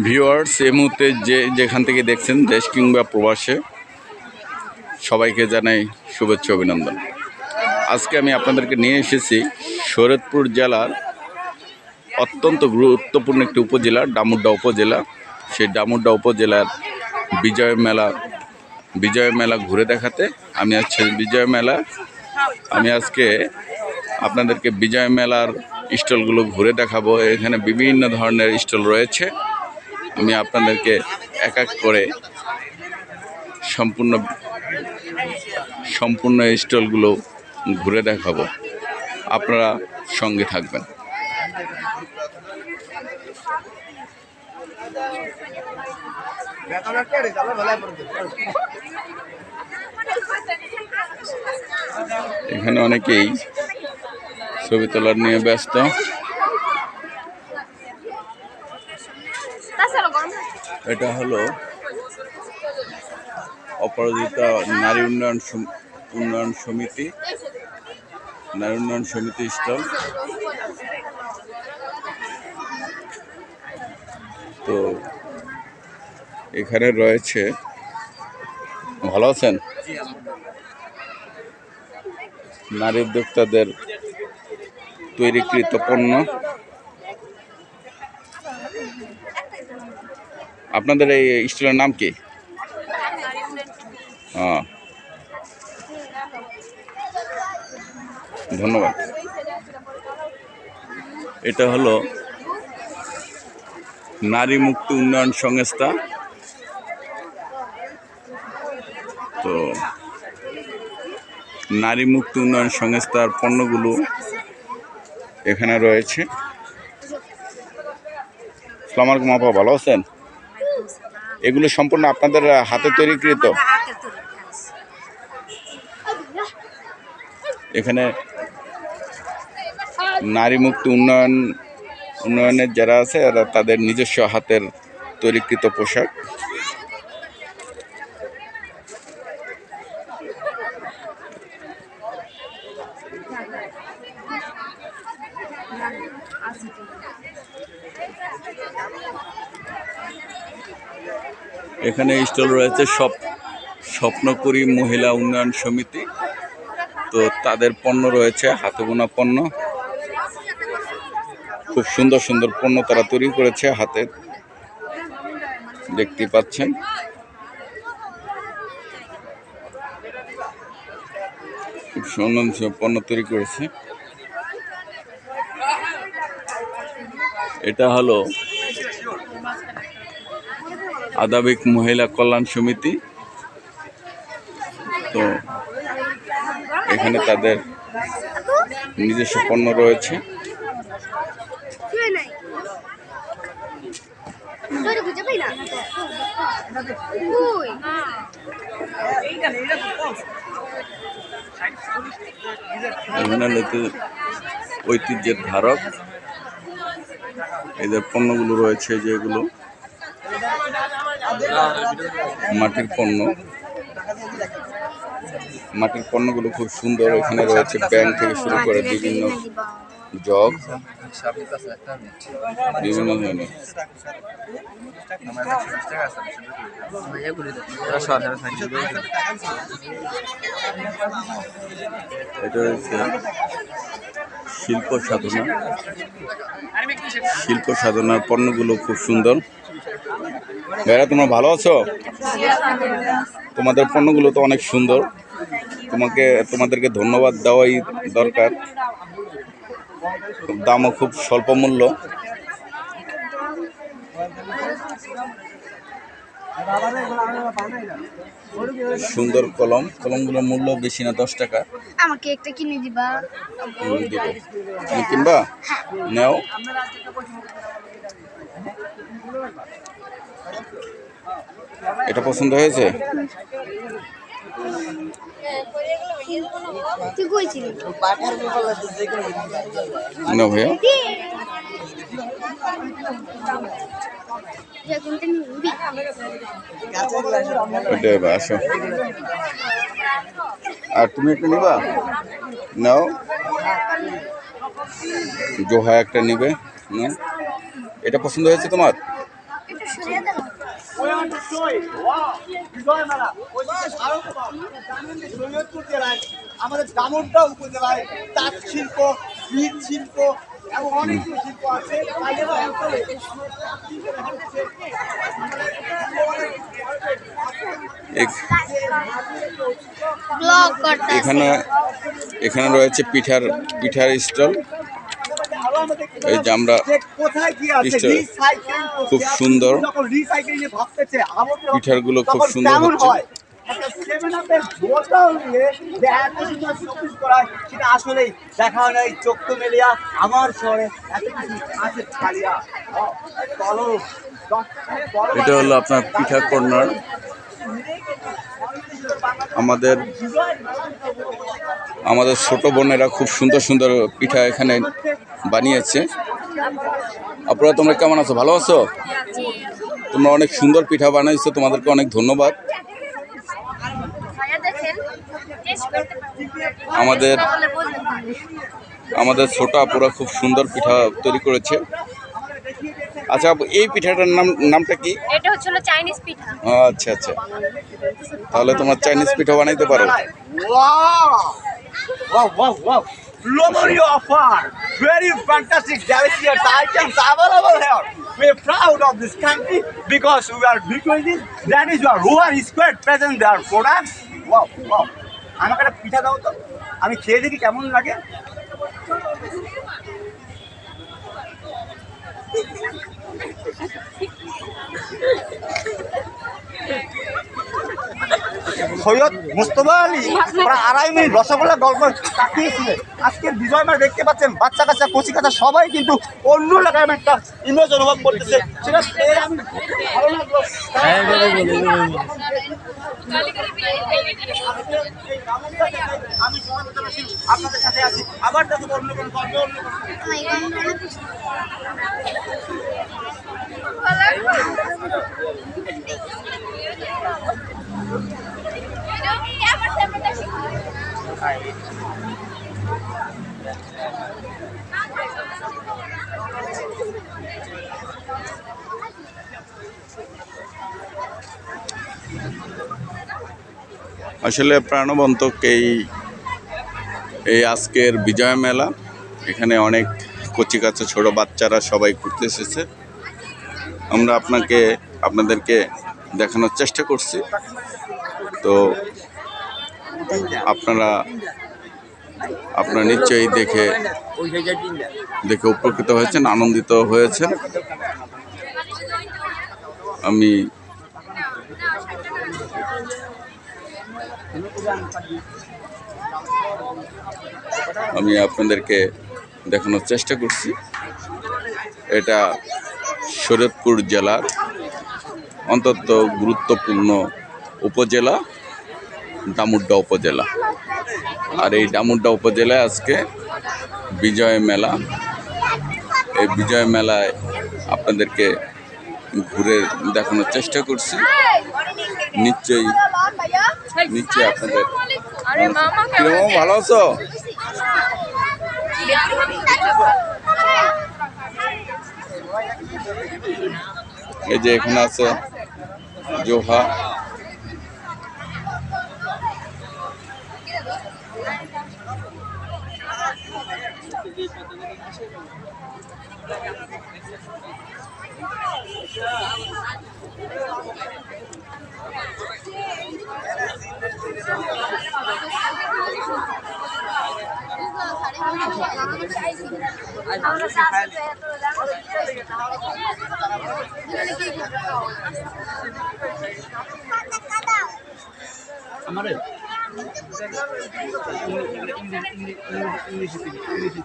Viewers, এই মুহূর্তে যে যেখান থেকে দেখছেন, দেশ কিংবা প্রবাসে, সবাইকে জানাই শুভেচ্ছা, অভিনন্দন। আজকে আমি আপনাদেরকে নিয়ে এসেছি শরৎপুর জেলার অত্যন্ত গুরুত্বপূর্ণ একটি উপজেলা, ডামুড্ডা উপজেলা। সেই ডামুড্ডা উপজেলার বিজয় মেলা বিজয় মেলা ঘুরে দেখাতে আমি আজকে, বিজয় মেলা, আমি আজকে আপনাদেরকে বিজয় মেলার স্টলগুলো ঘুরে দেখাবো। এখানে বিভিন্ন ধরনের স্টল রয়েছে। আমি আপনাদেরকে এক এক করে সম্পূর্ণ সম্পূর্ণ স্টলগুলো ঘুরে দেখাবো। আপনারা সঙ্গে থাকবেন। এখানে অনেকেই ছবি তোলার নিয়ে ব্যস্ত। এটা হলো অপরাজিতা নারী উন্নয়ন উন্নয়ন সমিতি, নারী উন্নয়ন সমিতি স্টল। তো এখানে রয়েছে, ভালো আছেন? নারী উদ্যোক্তাদের তৈরিকৃত পণ্য। আপনাদের এই স্টলের নাম কি? হ্যাঁ। ধন্যবাদ। এটা হলো নারী মুক্তি উন্নয়ন সংস্থা। তো নারী মুক্তি উন্নয়ন সংস্থার পণ্যগুলো এখানে রয়েছে। সালাম আলাইকুম আপা, ভালো আছেন? এগুলো সম্পূর্ণ আপনাদের হাতে তৈরিকৃত এখানে নারী মুক্তি উন্নয়ন উন্নয়নের যারা আছে তাদের নিজস্ব হাতের তৈরিকৃত পোশাক। এখানে স্টল রয়েছে সব স্বপ্নপুরী মহিলা উন্নয়ন সমিতি। তো তাদের পণ্য রয়েছে হাতে বোনা পণ্য। খুব সুন্দর সুন্দর পণ্য তারা তৈরি করেছে হাতে। দেখতে পাচ্ছেন। খুব সুন্দর সুন্দর পণ্য তৈরি করেছে। এটা হলো আদাবিক মহিলা কল্যাণ সমিতি। তো এখানে তাদের নিজস্ব পণ্য রয়েছে। ঐতিহ্যের ধারক। এদের পণ্যগুলো রয়েছে যেগুলো মাটির পণ্য। মাটির পণ্যগুলো খুব সুন্দর এখানে রয়েছে। ব্যাংক থেকে শুরু করে বিভিন্ন জগ। বিভিন্ন ধরনের। এটা হচ্ছে শিল্প সাধনা। শিল্প সাধনার পণ্যগুলো খুব সুন্দর। ভাইরা তোমরা ভালো আছো? তোমাদের পণ্যগুলো তো অনেক সুন্দর। তোমাকে তোমাদেরকে ধন্যবাদ দেওয়াই দরকার। দামও খুব স্বল্প মূল্য। সুন্দর কলম। কলমগুলোর মূল্য বেশি না দশ টাকা। আমাকে একটা কিনে দিবা। কিনবা? নেও। এটা পছন্দ হয়েছে? ভাইয়া। আসো। আর তুমি একটা নিবা? নাও। জোহা একটা নিবে। এটা পছন্দ হয়েছে তোমার? আমাদের দামনটা উপজেলায় তাঁত শিল্প বীজ শিল্প এবং অনেক শিল্প আছে। এখানে এখানে রয়েছে পিঠার পিঠার স্টল। এই যে আমরা খুব সুন্দর। পিঠারগুলো খুব সুন্দর হচ্ছে। সেটা আসলেই দেখা নেই চোখ তো মেলিয়া আমার শহরে এত কিছু আছে ছাড়িয়া চলো দশ টাকায় বড় এটা হলো আপনার পিঠা কর্নার আমাদের আমাদের ছোট বোনেরা খুব সুন্দর সুন্দর পিঠা এখানে বানিয়েছে। আপনারা তোমরা কেমন আছো? ভালো আছো? তোমরা অনেক সুন্দর পিঠা বানাইছো তোমাদেরকে অনেক ধন্যবাদ। ভাইয়া দেখেন টেস্ট করতে আমাদের। আমাদের ছোট আপুরা খুব সুন্দর পিঠা তৈরি করেছে। আচ্ছা আপু, এই পিঠাটার নাম নামটা কি? এটা হচ্ছে চাইনিজ পিঠা। আচ্ছা আচ্ছা। তাহলে তোমার চাইনিজ পিঠা বানাইতে পারো। Wow. Offer. Very fantastic, delicious items available here. We're proud of this country because we are doing this. That is your rural square present their products. Wow, wow. আমাকে একটা পিঠা দাও তো আমি খেয়ে দেখি কেমন লাগে সৈয়দ মুস্তফা আলী প্রায় আড়াই মিনিট রসগোল্লা গল্প তাকিয়েছিলেন আজকে বিজয় মাস দেখতে পাচ্ছেন, বাচ্চা কাচ্চা, কচি কাচ্চা, সবাই কিন্তু অন্য এলাকায় আমি একটা ইমেজ অনুভব করতেছে। আপনাদের সাথে আছি আবার দেখো অন্য কোনো অন্য কোনো আসলে প্রাণবন্তক এই এই আজকের বিজয় মেলা। এখানে অনেক কচি কাচ্চা ছোট বাচ্চারা সবাই ঘুরতে এসেছে। আমরা আপনাকে, আপনাদেরকে দেখানোর চেষ্টা করছি। তো আপনারা আপনারা নিশ্চয়ই দেখে দেখে উপকৃত হয়েছেন, আনন্দিত হয়েছেন। আমি আমি আপনাদেরকে দেখানোর চেষ্টা করছি। এটা শরীয়তপুর জেলার অন্তত গুরুত্বপূর্ণ উপজেলা ডামুড্ডা উপজেলা। আর এই ডামুড্ডা উপজেলায় আজকে বিজয় মেলা। এই বিজয় মেলায় আপনাদেরকে ঘুরে দেখানোর চেষ্টা করছি। নিশ্চয়ই নিশ্চয়ই আপনাদের। আরে কীরকম ভালো আছো? এই যে এখানে আছে জোহা। আমারে ইংলিশ ইংলিশ ইংলিশ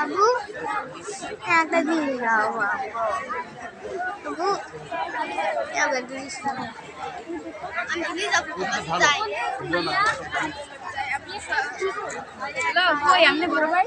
আবু একটা দিন দাও আবু একটা জিনিস আমি প্লিজ আপু যাই। হ্যালো কই আমনে বড় ভাই.